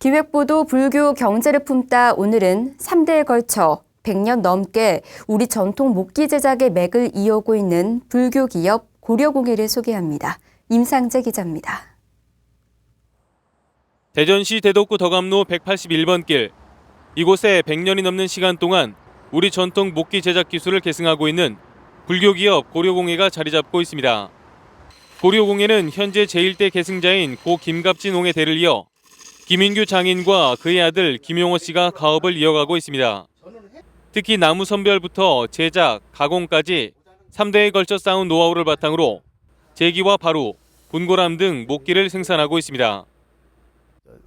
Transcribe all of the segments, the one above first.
기획부도 불교 경제를 품다 오늘은 3대에 걸쳐 100년 넘게 우리 전통 목기 제작의 맥을 이어오고 있는 불교 기업 고려공예를 소개합니다. 임상재 기자입니다. 대전시 대덕구 덕암로 181번 길. 이곳에 100년이 넘는 시간 동안 우리 전통 목기 제작 기술을 계승하고 있는 불교 기업 고려공예가 자리 잡고 있습니다. 고려공예는 현재 제1대 계승자인 고 김갑진 옹의 대를 이어 김인규 장인과 그의 아들 김용호 씨가 가업을 이어가고 있습니다. 특히 나무 선별부터 제작, 가공까지 3대에 걸쳐 쌓은 노하우를 바탕으로 제기와 바루, 분고람 등 목기를 생산하고 있습니다.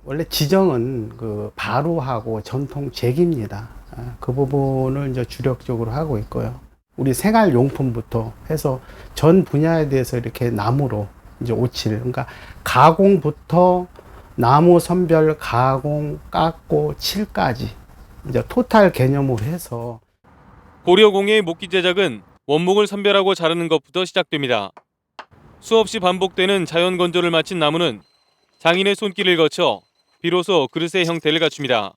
원래 지정은 그 바로하고 전통 제기입니다. 아, 그 부분을 이제 주력적으로 하고 있고요. 우리 생활 용품부터 해서 전 분야에 대해서 이렇게 나무로 이제 오칠, 그러니까 가공부터 나무 선별, 가공, 깎고, 칠까지 이제 토탈 개념으로 해서 고려공예의 목기 제작은 원목을 선별하고 자르는 것부터 시작됩니다. 수없이 반복되는 자연 건조를 마친 나무는 장인의 손길을 거쳐 비로소 그릇의 형태를 갖춥니다.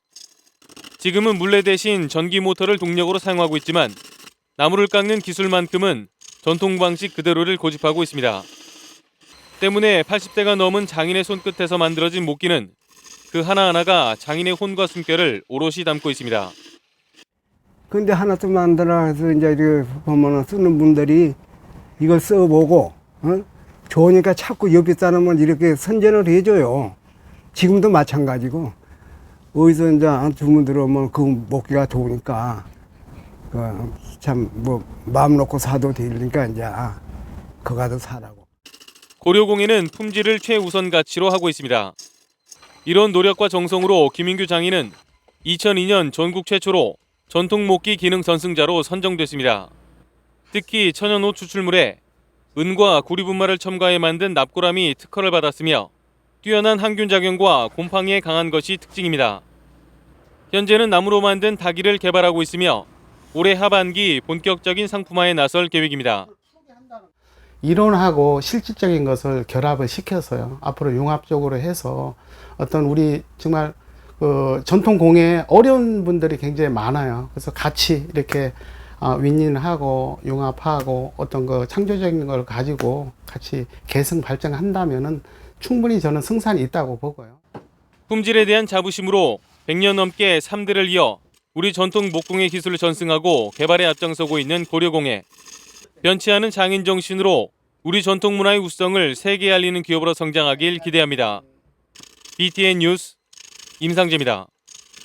지금은 물레 대신 전기 모터를 동력으로 사용하고 있지만 나무를 깎는 기술만큼은 전통 방식 그대로를 고집하고 있습니다. 때문에 80대가 넘은 장인의 손끝에서 만들어진 목기는 그 하나하나가 장인의 혼과 숨결을 오롯이 담고 있습니다. 근데 하나씩 만들어서 이제 이렇게 보면은 쓰는 분들이 이걸 써보고, 어? 좋으니까 자꾸 옆에 사람은 이렇게 선전을 해줘요. 지금도 마찬가지고, 어디서 이제 주문 들어오면 그 먹기가 좋으니까, 그 참, 뭐, 마음 놓고 사도 되니까 이제, 그거 가서 사라고. 고려공예는 품질을 최우선 가치로 하고 있습니다. 이런 노력과 정성으로 김인규 장인은 2002년 전국 최초로 전통 목기 기능 전승자로 선정됐습니다. 특히 천연옷 추출물에 은과 구리분말을 첨가해 만든 납고람이 특허를 받았으며 뛰어난 항균 작용과 곰팡이에 강한 것이 특징입니다. 현재는 나무로 만든 다기를 개발하고 있으며 올해 하반기 본격적인 상품화에 나설 계획입니다. 이론하고 실질적인 것을 결합을 시켜서요. 앞으로 융합적으로 해서 어떤 우리 정말 그 전통 공예 어려운 분들이 굉장히 많아요. 그래서 같이 이렇게 어, 윈윈하고 융합하고 어떤 그 창조적인 걸 가지고 같이 계승 발전한다면은 충분히 저는 승산이 있다고 보고요. 품질에 대한 자부심으로 100년 넘게 3대를 이어 우리 전통 목공예 기술을 전승하고 개발에 앞장서고 있는 고려공예. 변치 않은 장인 정신으로 우리 전통 문화의 우성을 세계에 알리는 기업으로 성장하길 기대합니다. BTN 뉴스 임상재입니다.